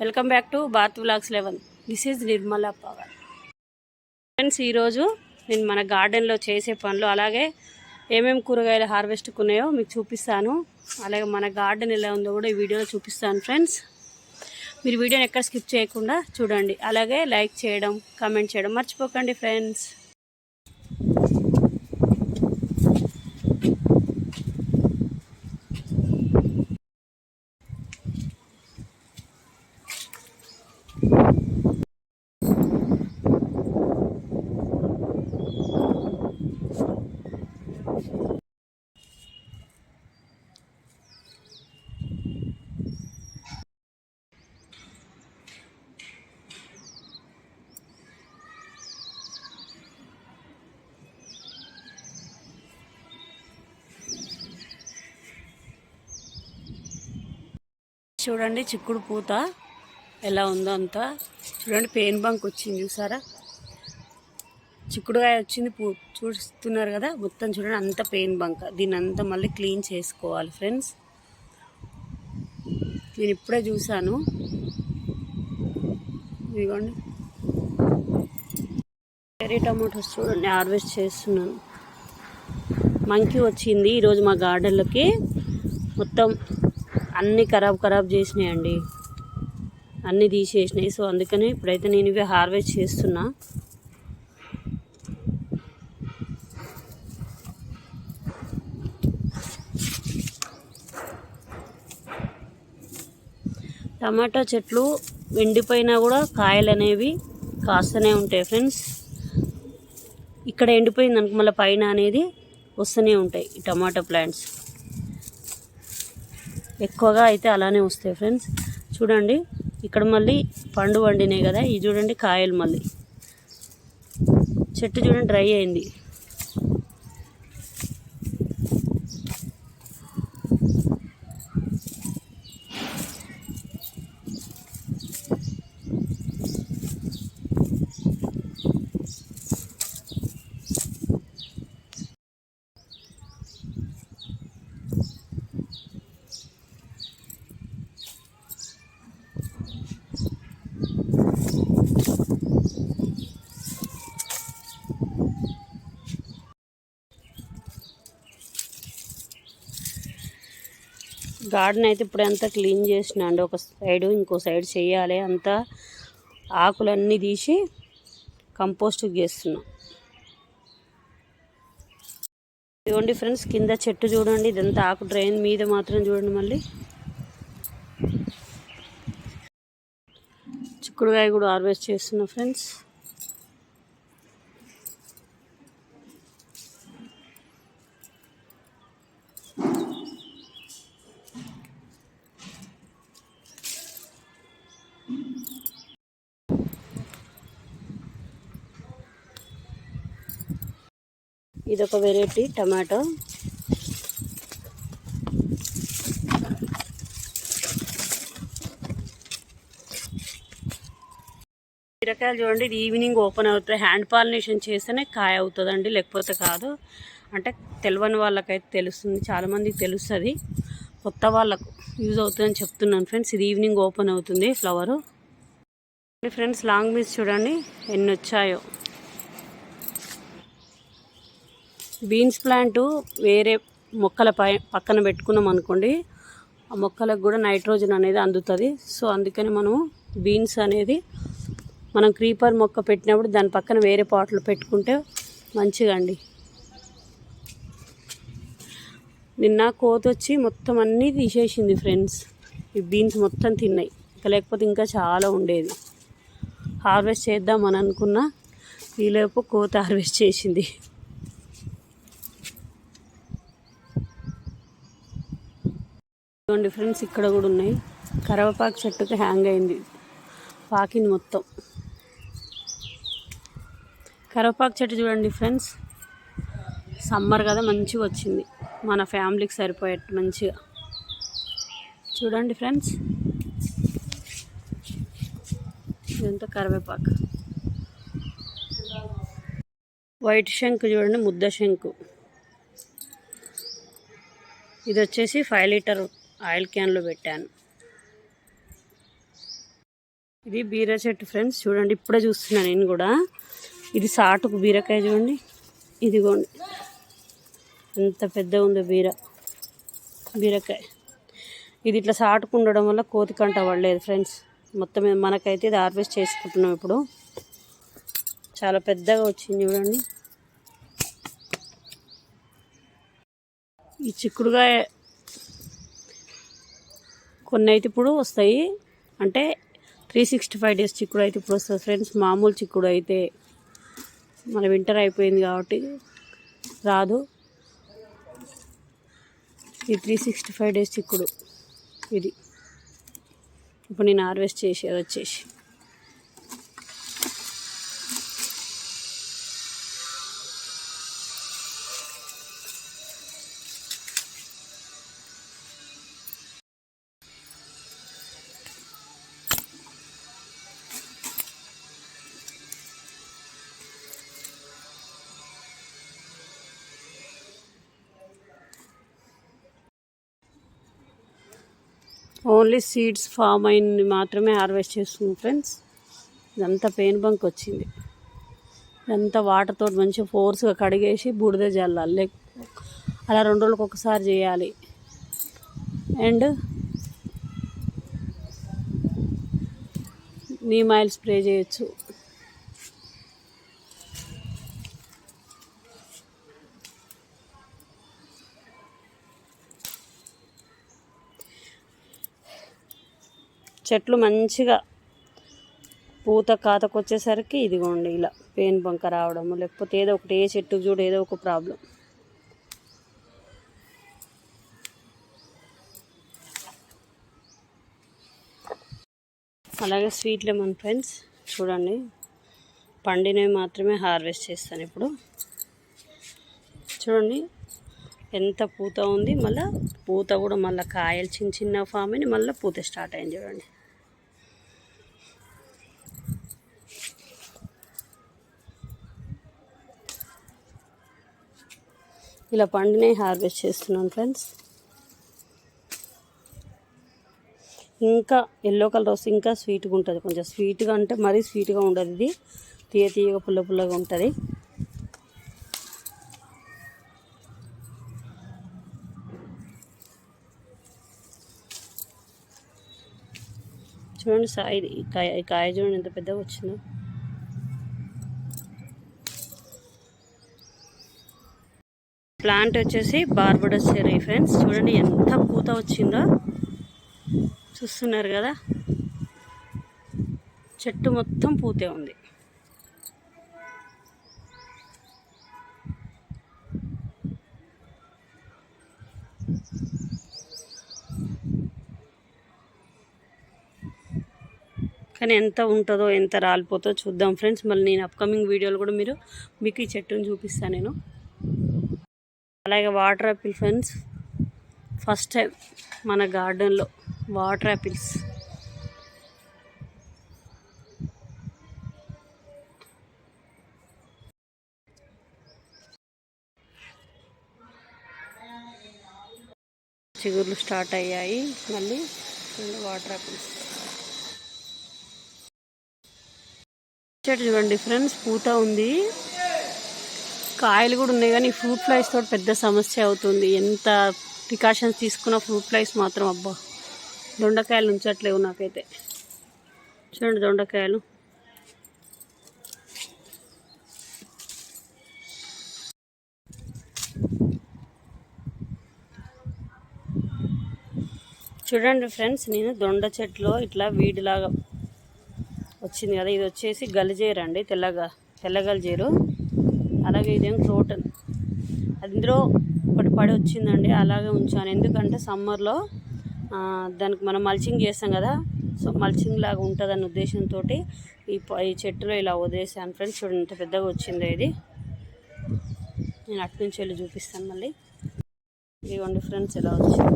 Welcome back to bath vlogs eleven. This is Nirmala power friends ఈరోజు నేను మన గార్డెన్లో చేసే పనులు అలాగే ఏమేమి కూరగాయలు హార్వెస్ట్కి ఉన్నాయో మీకు చూపిస్తాను. అలాగే మన గార్డెన్ ఎలా ఉందో కూడా ఈ వీడియోలో చూపిస్తాను ఫ్రెండ్స్ మీరు వీడియోని ఎక్కడ స్కిప్ చేయకుండా చూడండి. అలాగే లైక్ చేయడం కామెంట్ చేయడం మర్చిపోకండి ఫ్రెండ్స్ చూడండి చిక్కుడు పూత ఎలా ఉందో అంతా. చూడండి పెయిన్ బంక్ వచ్చింది చూసారా? చిక్కుడుకాయ వచ్చింది పూ చూస్తున్నారు కదా? మొత్తం చూడండి అంత పెయిన్ బంక్. దీని అంతా మళ్ళీ క్లీన్ చేసుకోవాలి ఫ్రెండ్స్. నేను ఇప్పుడే చూశాను. ఇదిగోండి. చెరీ టమాటోస్ చూడండి హార్వెస్ట్ చేస్తున్నాను. మంకీ వచ్చింది ఈరోజు మా గార్డెన్లోకి. మొత్తం అన్నీ ఖరాబ్ ఖరాబ్ చేసినాయండి. అన్నీ తీసేసినాయి. సో అందుకని ఇప్పుడైతే నేను ఇవి హార్వెస్ట్ చేస్తున్నా. టమాటా చెట్లు ఎండిపోయినా కూడా కాయలు అనేవి కాస్తూనే ఉంటాయి ఫ్రెండ్స్. ఇక్కడ ఎండిపోయింది అనుకో మళ్ళీ పైన అనేది వస్తూనే ఉంటాయి ఈ టమాటా ప్లాంట్స్. ఎక్కువగా అయితే అలానే వస్తాయి ఫ్రెండ్స్. చూడండి ఇక్కడ మళ్ళీ పండు వండినాయి కదా ఇది చూడండి కాయలు మళ్ళీ. చెట్టు చూడండి డ్రై అయింది. గార్డెన్ అయితే ఇప్పుడు అంతా క్లీన్ చేసిన అండి. ఒక సైడ్ ఇంకో సైడ్ చేయాలి. అంతా ఆకులన్నీ తీసి కంపోస్ట్ చేస్తున్నాం. ఇదిగోండి ఫ్రెండ్స్ కింద చెట్టు చూడండి. ఇదంతా ఆకు డ్రైన్ మీద మాత్రం చూడండి మళ్ళీ. చిక్కుడుకాయ కూడా హార్వెస్ట్ చేస్తున్నా ఫ్రెండ్స్. ఇదొక వెరైటీ టమాటో. బీరకాయలు చూడండి ఇది ఈవినింగ్ ఓపెన్ అవుతాయి. హ్యాండ్ పాలినేషన్ చేస్తేనే కాయ అవుతుందండి లేకపోతే కాదు. అంటే తెలియని వాళ్ళకైతే తెలుస్తుంది చాలామందికి తెలుస్తుంది. కొత్త వాళ్ళకు యూజ్ అవుతుందని చెప్తున్నాను ఫ్రెండ్స్. ఇది ఈవినింగ్ ఓపెన్ అవుతుంది ఫ్లవరు. ఫ్రెండ్స్ లాంగ్ మీస్ చూడండి ఎన్ని వచ్చాయో. బీన్స్ ప్లాంట్ వేరే మొక్కల పై పక్కన పెట్టుకున్నాం అనుకోండి ఆ మొక్కలకు కూడా నైట్రోజన్ అనేది అందుతుంది. సో అందుకని మనం బీన్స్ అనేది మనం క్రీపర్ మొక్క పెట్టినప్పుడు దాని పక్కన వేరే పాటలు పెట్టుకుంటే మంచిగా అండి. నిన్న కోత వచ్చి మొత్తం అన్నీ తీసేసింది ఫ్రెండ్స్. ఈ బీన్స్ మొత్తం తిన్నాయి. ఇంకా లేకపోతే ఇంకా చాలా ఉండేది. హార్వెస్ట్ చేద్దామని అనుకున్నా ఈలోపు కోత హార్వెస్ట్ చేసింది. చూడండి ఫ్రెండ్స్ ఇక్కడ కూడా ఉన్నాయి. కరవపాకు చెట్టుకి హ్యాంగ్ అయింది. పాకింది మొత్తం. కరవపాకు చెట్టు చూడండి ఫ్రెండ్స్ సమ్మర్ కదా మంచిగా వచ్చింది. మన ఫ్యామిలీకి సరిపోయేట్టు మంచిగా. చూడండి ఫ్రెండ్స్ ఇదంతా కరివేపాకు. వైట్ శంకు చూడండి ముద్ద శంకు ఇది వచ్చేసి ఫైవ్ లీటర్ ఆయిల్ క్యాన్లో పెట్టాను. ఇది బీర చెట్టు ఫ్రెండ్స్. చూడండి ఇప్పుడే చూస్తున్నాను నేను కూడా. ఇది సాటుకు బీరకాయ చూడండి. ఇదిగోండి. ఎంత పెద్ద ఉందో బీర. బీరకాయ. ఇది ఇట్లా సాటుకు ఉండడం వల్ల కోతి కంట పడలేదు ఫ్రెండ్స్. మొత్తం మనకైతే ఇది హార్వెస్ట్ చేసుకుంటున్నాం ఇప్పుడు. చాలా పెద్దగా వచ్చింది చూడండి. ఈ చిక్కుడుగా కొన్ని అయితే ఇప్పుడు వస్తాయి. అంటే త్రీ సిక్స్టీ ఫైవ్ డేస్ చిక్కుడు అయితే ఇప్పుడు వస్తుంది ఫ్రెండ్స్. మామూలు చిక్కుడు అయితే మన వింటర్ అయిపోయింది కాబట్టి రాదు. ఈ త్రీ సిక్స్టీ ఫైవ్ డేస్ చిక్కుడు ఇది. ఇప్పుడు నేను హార్వెస్ట్ చేసి అది వచ్చేసి. ఓన్లీ సీడ్స్ ఫామ్ అయింది మాత్రమే హార్వెస్ట్ చేస్తుంది ఫ్రెండ్స్. ఇదంతా పెయిన్ బంక్ వచ్చింది. ఇదంతా వాటర్తో మంచిగా ఫోర్స్గా కడిగేసి బూడిద జల్లాలి. లేక అలా రెండు రోజులకు ఒకసారి చేయాలి. అండ్ నీమ్ ఆయిల్ స్ప్రే చేయొచ్చు. చెట్లు మంచిగా పూత కాతకొచ్చేసరికి ఇదిగోండి ఇలా పెయిన్ బంక రావడము లేకపోతే ఏదో ఒకటి ఏ చెట్టుకు చూడు ఏదో ఒక ప్రాబ్లం. అలాగే స్వీట్ లెమన్ ఫ్రెండ్స్ చూడండి. పండినవి మాత్రమే హార్వెస్ట్ చేస్తాను ఇప్పుడు. చూడండి ఎంత పూత ఉంది. మళ్ళీ పూత కూడా మళ్ళీ కాయలు చిన్న చిన్న ఫామ్ అని మళ్ళీ పూత స్టార్ట్ అయింది చూడండి. ఇలా పండునే హార్వెస్ట్ చేస్తున్నాను ఫ్రెండ్స్. ఇంకా ఎల్లో కలర్ వస్తే ఇంకా స్వీట్గా ఉంటుంది. కొంచెం స్వీట్గా అంటే మరీ స్వీట్గా ఉండదు ఇది. తీయ తీయగా పుల్ల పుల్లగా ఉంటుంది. చూడండి సాయి కాయ కాయ చూడండి ఎంత పెద్దగా వచ్చిందో. ప్లాంట్ వచ్చేసి బార్బడస్ చెర్రీ ఫ్రెండ్స్. చూడండి ఎంత పూత వచ్చిందో. చూస్తున్నారు కదా? చెట్టు మొత్తం పూతే ఉంది. కానీ ఎంత ఉంటుందో ఎంత రాలిపోతుందో చూద్దాం ఫ్రెండ్స్. మళ్ళీ నేను అప్కమింగ్ వీడియోలు కూడా మీరు మీకు ఈ చెట్టును చూపిస్తాను నేను. అలాగే water apple friends first time మన గార్డెన్లో వాటర్ యాపిల్స్ చిగుర్లు స్టార్ట్ అయ్యాయి మళ్ళీ వాటర్ యాపిల్స్ చెట్టు చూడండి ఫ్రెండ్స్ పూత ఉంది. కాయలు కూడా ఉన్నాయి కానీ ఫ్రూట్ ఫ్లైస్ తోటి పెద్ద సమస్య అవుతుంది. ఎంత ప్రికాషన్స్ తీసుకున్న ఫ్రూట్ ఫ్లైస్ మాత్రం అబ్బా దొండకాయలు ఉంచట్లేవు నాకైతే. చూడండి దొండకాయలు. చూడండి ఫ్రెండ్స్ నేను దొండ చెట్లో ఇట్లా వీడిలాగా వచ్చింది కదా. ఇది వచ్చేసి గలిజేరు అండి తెల్లగా తెల్ల గలిజేరు అలాగే ఇదేం క్రోటన్ అందులో ఒకటి పడి వచ్చిందండి అలాగే ఉంచాను. ఎందుకంటే సమ్మర్లో దానికి మనం మల్చింగ్ చేస్తాం కదా సో మల్చింగ్ లాగా ఉంటుందన్న ఉద్దేశంతో ఈ ఈ చెట్టులో ఇలా వదిలేసాను. ఫ్రెండ్స్ చూడండి ఎంత పెద్దగా వచ్చిందో ఇది. నేను అటు నుంచి వెళ్ళి చూపిస్తాను మళ్ళీ. ఇదిగోండి ఫ్రెండ్స్ ఇలా వచ్చింది.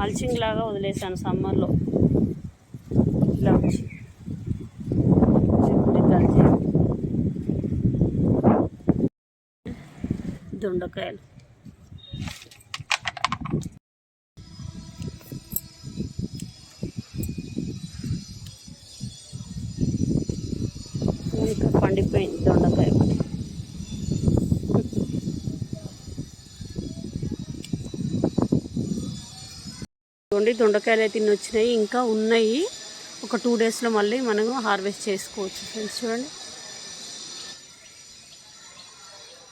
మల్చింగ్ లాగా వదిలేసాను సమ్మర్లో. ఇలా వచ్చింది. దొండకాయలు. ఇంకా పండిపోయింది దొండకాయ చూడండి దొండకాయలు అయితే వచ్చినాయి. ఇంకా ఉన్నాయి. ఒక టూ డేస్లో మళ్ళీ మనము హార్వెస్ట్ చేసుకోవచ్చు. ఫ్రెండ్స్ చూడండి.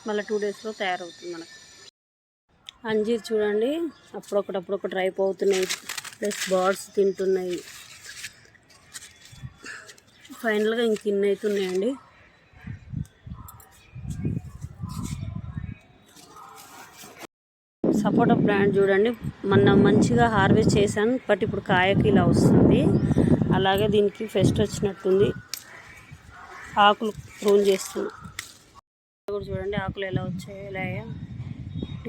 మళ్ళీ టూ డేస్లో తయారవుతుంది మనకు. అంజీర్ చూడండి అప్పుడొకటప్పుడు ఒకటి రైప్ అవుతున్నాయి ప్లస్ బర్డ్స్ తింటున్నాయి. ఫైనల్గా ఇంక ఇన్ని అవుతున్నాయండి సపోటా ప్లాంట్ చూడండి మొన్న మంచిగా హార్వెస్ట్ చేశాను బట్ ఇప్పుడు కాయకి ఇలా వస్తుంది. అలాగే దీనికి ఫెస్ట్ వచ్చినట్టుంది. ఆకులు ప్రూన్ చేస్తున్నాను కూడా చూడండి ఆకులు ఎలా వచ్చాయో ఎలా అయ్యా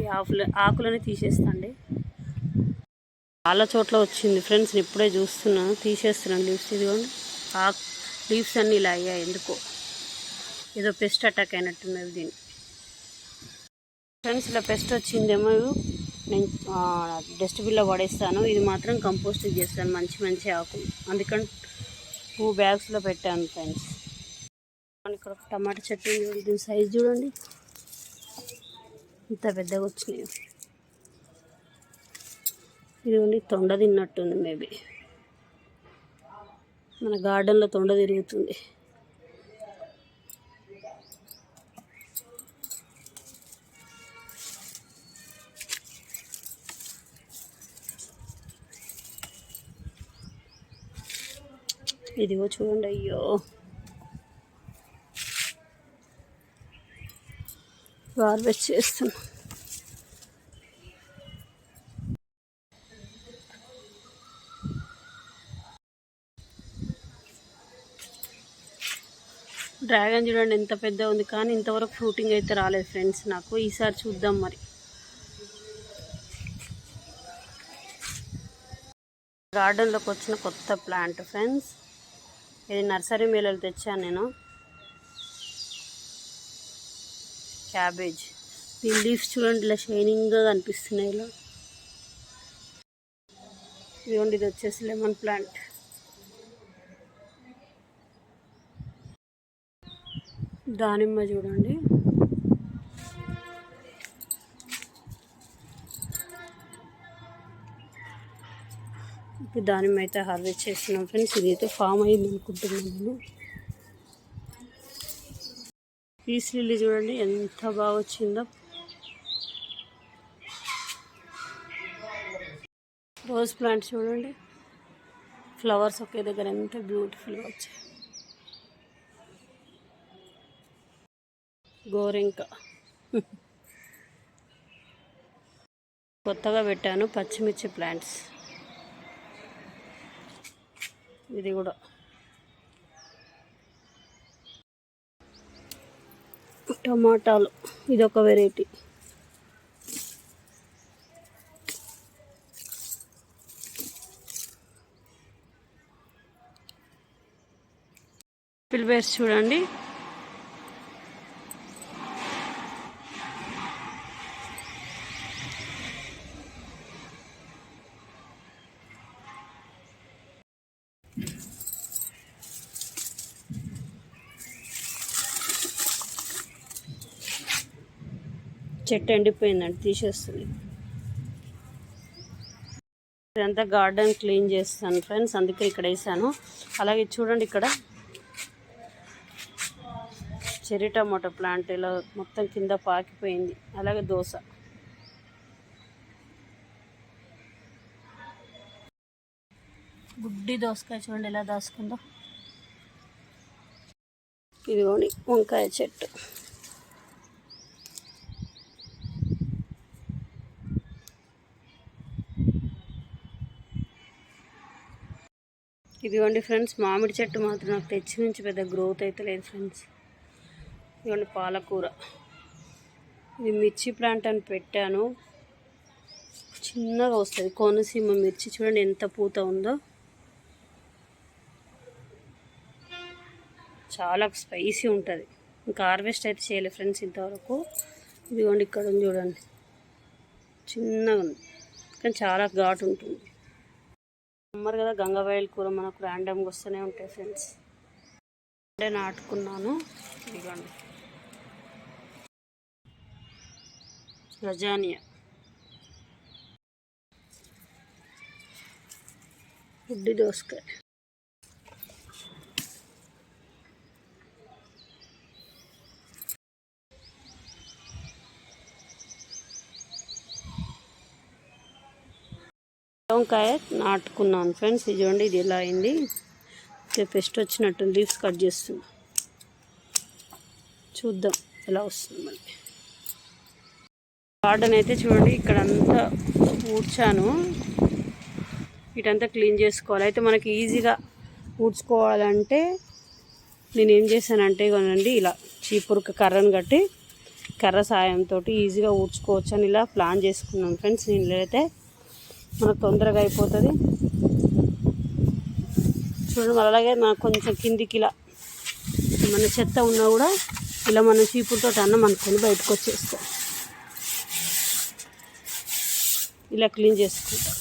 ఈ ఆకులు ఆకులని తీసేస్తండి. చాలా చోట్ల వచ్చింది ఫ్రెండ్స్ నేను ఇప్పుడే చూస్తున్నాను తీసేస్తున్నాను లీవ్స్ ఇదిగోండి. ఆకు లీవ్స్ అన్నీ ఇలా అయ్యాయి ఎందుకో. ఏదో పెస్ట్ అటాక్ అయినట్టున్నది దీన్ని. ఫ్రెండ్స్ ఇలా పెస్ట్ వచ్చిందేమో నేను డస్ట్బిన్లో పడేస్తాను. ఇది మాత్రం కంపోస్టింగ్ చేస్తాను మంచి మంచి ఆకులు. అందుకని టూ బ్యాగ్స్లో పెట్టాను ఫ్రెండ్స్. ఇక్కడ ఒక టమాటా చెట్టు చూడండి. దీని సైజ్ చూడండి. ఇంత పెద్దగా వచ్చినాయి. ఇది తొండ తిన్నట్టుంది మేబీ. మన గార్డెన్లో తొండ తిరుగుతుంది. ఇదిగో చూడండి అయ్యో. హార్వెస్ట్ చేస్తున్నా డ్రాగన్ చూడండి ఎంత పెద్ద ఉంది కానీ ఇంతవరకు ఫ్రూటింగ్ అయితే రాలేదు ఫ్రెండ్స్ నాకు. ఈసారి చూద్దాం మరి. గార్డెన్లోకి వచ్చిన కొత్త ప్లాంట్ ఫ్రెండ్స్ ఇది నర్సరీ మేళలు తెచ్చాను నేను. క్యాబేజ్. ఈ లీవ్స్ చూడండి ఇలా షైనింగ్గా కనిపిస్తున్నాయి ఇలా. ఇదిగోండి ఇది వచ్చేసి లెమన్ ప్లాంట్. దానిమ్మ చూడండి. ఇప్పుడు దానిమ్మ అయితే హార్వెస్ట్ చేస్తున్నాం ఫ్రెండ్స్. ఇదైతే ఫామ్ అయింది అనుకుంటున్నాను నేను. పీస్ లిల్లీ చూడండి ఎంత బాగా వచ్చిందో. రోజ్ ప్లాంట్ చూడండి. ఫ్లవర్స్ ఒకే దగ్గర ఎంత బ్యూటిఫుల్గా వచ్చాయి. గోరింక. కొత్తగా పెట్టాను పచ్చిమిర్చి ప్లాంట్స్. ఇది కూడా. టమాటాలు. ఇది ఒక వెరైటీ. పిల్బేర్స్ చూడండి. చెట్టు ఎండిపోయిందండి తీసేస్తుంది. ఇదంతా గార్డెన్ క్లీన్ చేస్తాను ఫ్రెండ్స్ అందుకే ఇక్కడ వేసాను. అలాగే చూడండి ఇక్కడ చెర్రీ టమాటో ప్లాంట్ ఇలా మొత్తం కింద పాకిపోయింది. అలాగే దోశ. గుడ్డి దోసకాయ చూడండి ఎలా దాసుకుందో ఇదిగోని వంకాయ చెట్టు. ఇదిగోండి ఫ్రెండ్స్ మామిడి చెట్టు మాత్రం నాకు తెచ్చి నుంచి పెద్ద గ్రోత్ అయితే లేదు ఫ్రెండ్స్. ఇదిగోండి పాలకూర. ఇది మిర్చి ప్లాంట్ అని పెట్టాను. చిన్నగా వస్తుంది. కోనసీమ మిర్చి చూడండి ఎంత పూత ఉందో. చాలా స్పైసీ ఉంటుంది. ఇంకా హార్వెస్ట్ అయితే చేయలేదు ఫ్రెండ్స్ ఇంతవరకు. ఇదిగోండి ఇక్కడ చూడండి. చిన్నగా ఉంది. కానీ చాలా ఘాటు ఉంటుంది. సమ్మర్ కదా గంగవాయిల్ కూర మనకు ర్యాండమ్గా వస్తూనే ఉంటాయి ఫ్రెండ్స్ అంటే నాటుకున్నాను ఇదిగోండి. రజానియా. గుడ్డి దోసకాయ. వంకాయ నాటుకున్నాను ఫ్రెండ్స్. ఇది చూడండి ఇది ఎలా అయింది? ఇక వచ్చినట్టు లీవ్స్ కట్ చేస్తున్నా. చూద్దాం ఎలా వస్తుంది మళ్ళీ గార్డెన్ అయితే చూడండి ఇక్కడ అంతా ఊడ్చాను. ఇటంతా క్లీన్ చేసుకోవాలి. అయితే మనకి ఈజీగా ఊడ్చుకోవాలంటే నేను ఏం చేశానంటే కొనండి ఇలా చీపురుక కర్రను కట్టి కర్ర సాయంతో ఈజీగా ఊడ్చుకోవచ్చు అని ఇలా ప్లాన్ చేసుకున్నాను ఫ్రెండ్స్. నేను అయితే మనకు తొందరగా అయిపోతుంది. చూడండి అలాగే మనకు కొంచెం కిందికి ఇలా మన చెత్త ఉన్నా కూడా ఇలా మనం చీపులతో అన్నం అనుకొని బయటకు వచ్చేస్తాం. ఇలా క్లీన్ చేసుకుంటాం.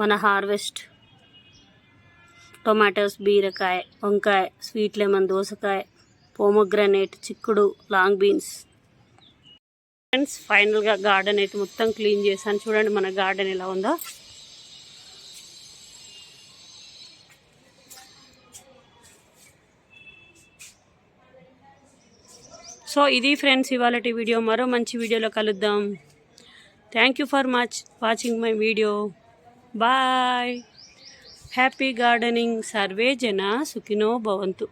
మన హార్వెస్ట్ టొమాటోస్ బీరకాయ వంకాయ స్వీట్ లెమన్ దోసకాయ పోమోగ్రనేట్ చిక్కుడు లాంగ్ బీన్స్. ఫ్రెండ్స్ ఫైనల్గా గార్డెన్ అయితే మొత్తం క్లీన్ చేశాను. చూడండి మన గార్డెన్ ఎలా ఉందో. సో ఇది ఫ్రెండ్స్ ఇవాళ వీడియో. మరో మంచి వీడియోలో కలుద్దాం. Thank you for much watching my video bye. Happy gardening survey జన సుఖినో భవంతు.